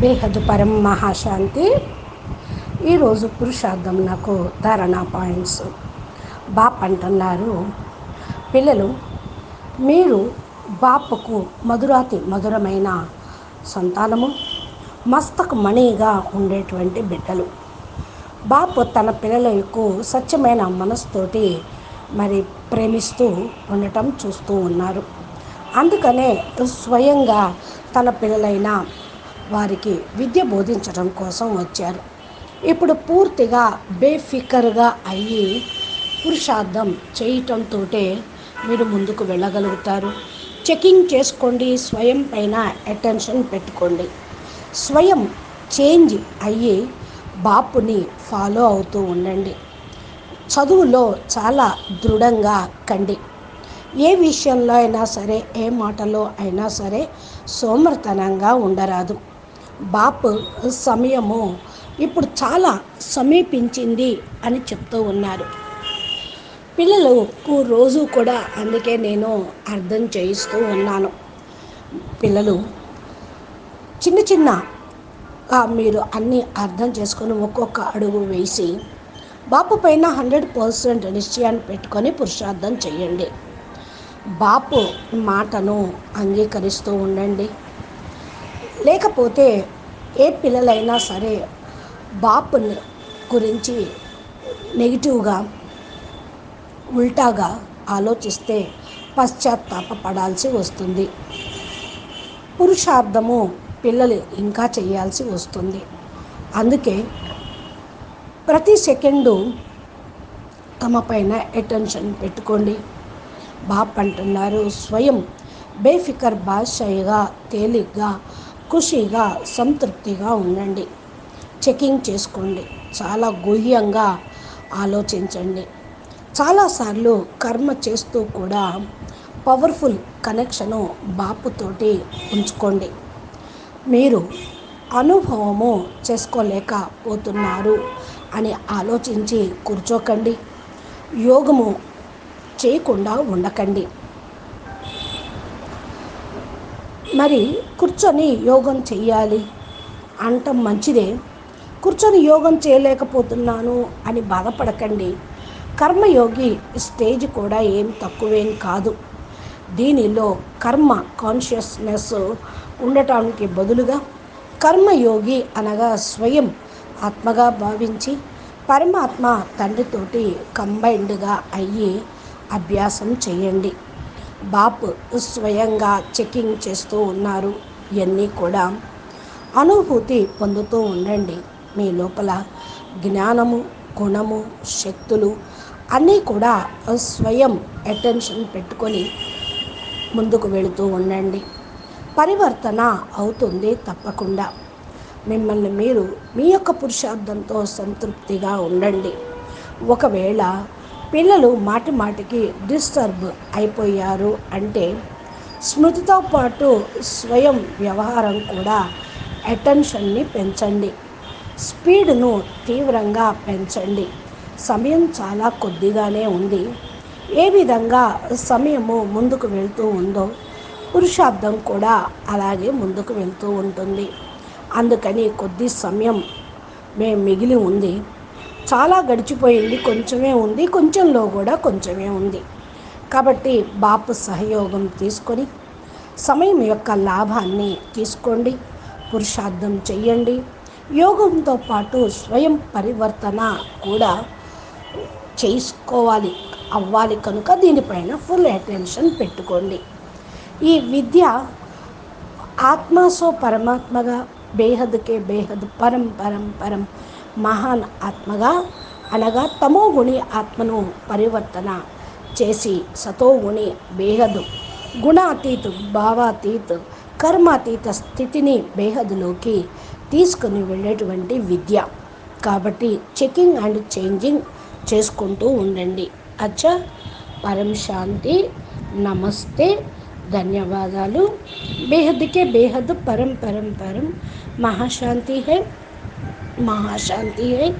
బేహద్ పరం మహాశాంతి. ఈరోజు పురుషార్థం నాకు ధారణా పాయింట్స్. బాప్ అంటున్నారు పిల్లలు మీరు బాపుకు మధురాతి మధురమైన సంతానము మస్తకు మణిగా ఉండేటువంటి బిడ్డలు. బాపు తన పిల్లలకు స్వచ్ఛమైన మనసుతోటి మరి ప్రేమిస్తూ ఉండటం చూస్తూ ఉన్నారు. అందుకనే స్వయంగా తన పిల్లలైన వారికి విద్య బోధించడం కోసం వచ్చారు. ఇప్పుడు పూర్తిగా బేఫికర్గా అయ్యి పురుషార్థం చేయటంతో మీరు ముందుకు వెళ్ళగలుగుతారు. చెకింగ్ చేసుకోండి స్వయం పైన అటెన్షన్ పెట్టుకోండి. స్వయం చేంజ్ అయ్యి బాపుని ఫాలో అవుతూ ఉండండి. చదువులో చాలా దృఢంగా కండి. ఏ విషయంలో అయినా సరే ఏ మాటలో అయినా సరే సోమర్తనంగా ఉండరాదు. బాపు సమయము ఇప్పుడు చాలా సమీపించింది అని చెప్తూ ఉన్నారు. పిల్లలకు రోజు కూడా అందుకే నేను అర్థం చేయిస్తూ ఉన్నాను. పిల్లలు చిన్న చిన్న మీరు అన్నీ అర్థం చేసుకొని ఒక్కొక్క అడుగు వేసి బాపు పైన హండ్రెడ్ పర్సెంట్ నిశ్చయాన్ని పెట్టుకొని పురుషార్థం చేయండి. బాపు మాటను అంగీకరిస్తూ ఉండండి. లేకపోతే ఏ పిల్లలైనా సరే బాపుని గురించి నెగిటివ్గా ఉల్టాగా ఆలోచిస్తే పశ్చాత్తాపడాల్సి వస్తుంది. పురుషార్థము పిల్లలు ఇంకా చేయాల్సి వస్తుంది. అందుకే ప్రతి సెకండు తమ పైన అటెన్షన్ పెట్టుకోండి. బాప్ అంటున్నారు స్వయం బేఫికర్ బాషయ్యగా తేలిగ్గా ఖుషిగా సంతృప్తిగా ఉండండి. చెకింగ్ చేసుకోండి. చాలా గుహ్యంగా ఆలోచించండి. చాలాసార్లు కర్మ చేస్తూ కూడా పవర్ఫుల్ కనెక్షను బాపుతోటి ఉంచుకోండి. మీరు అనుభవము చేసుకోలేకపోతున్నారు అని ఆలోచించి కూర్చోకండి. యోగము చేయకుండా ఉండకండి. మరి కూర్చొని యోగం చెయ్యాలి. అంటం మంచిదే. కూర్చొని యోగం చేయలేకపోతున్నాను అని బాధపడకండి. కర్మయోగి స్టేజ్ కూడా ఏం తక్కువేం కాదు. దీనిలో కర్మ కాన్షియస్నెస్ ఉండటానికి బదులుగా కర్మయోగి అనగా స్వయం ఆత్మగా భావించి పరమాత్మ తండ్రితోటి కంబైన్డ్గా అయ్యి అభ్యాసం చేయండి. బాప్ స్వయంగా చెకింగ్ చేస్తూ ఉన్నారు. ఇవన్నీ కూడా అనుభూతి పొందుతూ ఉండండి. మీ లోపల జ్ఞానము గుణము శక్తులు అన్నీ కూడా స్వయం అటెన్షన్ పెట్టుకొని ముందుకు వెళుతూ ఉండండి. పరివర్తన అవుతుంది తప్పకుండా. మిమ్మల్ని మీరు మీ యొక్క పురుషార్థంతో సంతృప్తిగా ఉండండి. ఒకవేళ పిల్లలు మాటి మాటికి డిస్టర్బ్ అయిపోయారు అంటే స్మృతితో పాటు స్వయం వ్యవహారం కూడా అటెన్షన్ని పెంచండి. స్పీడ్ను తీవ్రంగా పెంచండి. సమయం చాలా కొద్దిగానే ఉంది. ఏ విధంగా సమయము ముందుకు వెళ్తూ ఉందో పురుషార్థం కూడా అలాగే ముందుకు వెళ్తూ ఉంటుంది. అందుకని కొద్ది సమయం మేము మిగిలి ఉంది. చాలా గడిచిపోయింది కొంచెమే ఉంది కొంచెంలో కూడా కొంచెమే ఉంది. కాబట్టి బాపు సహయోగం తీసుకొని సమయం యొక్క లాభాన్ని తీసుకోండి పురుషార్థం చెయ్యండి. యోగంతో పాటు స్వయం పరివర్తన కూడా చేసుకోవాలి అవ్వాలి కనుక దీనిపైన ఫుల్ అటెన్షన్ పెట్టుకోండి. ఈ విద్య ఆత్మాసో పరమాత్మగా బేహద్కే బేహద్ పరం పరం పరం మహాన్ ఆత్మగా అనగా తమోగుణి ఆత్మను పరివర్తన చేసి సతోగుణి బేహదు గుణాతీత్ భావాతీత్ కర్మాతీత స్థితిని బేహదులోకి తీసుకుని వెళ్ళేటువంటి విద్య. కాబట్టి చెకింగ్ అండ్ చేంజింగ్ చేసుకుంటూ ఉండండి. అచ్చా పరం శాంతి నమస్తే ధన్యవాదాలు. బేహద్కే బేహద్ పరం పరం పరం. మహాశాంతి హే. mahasanty reny.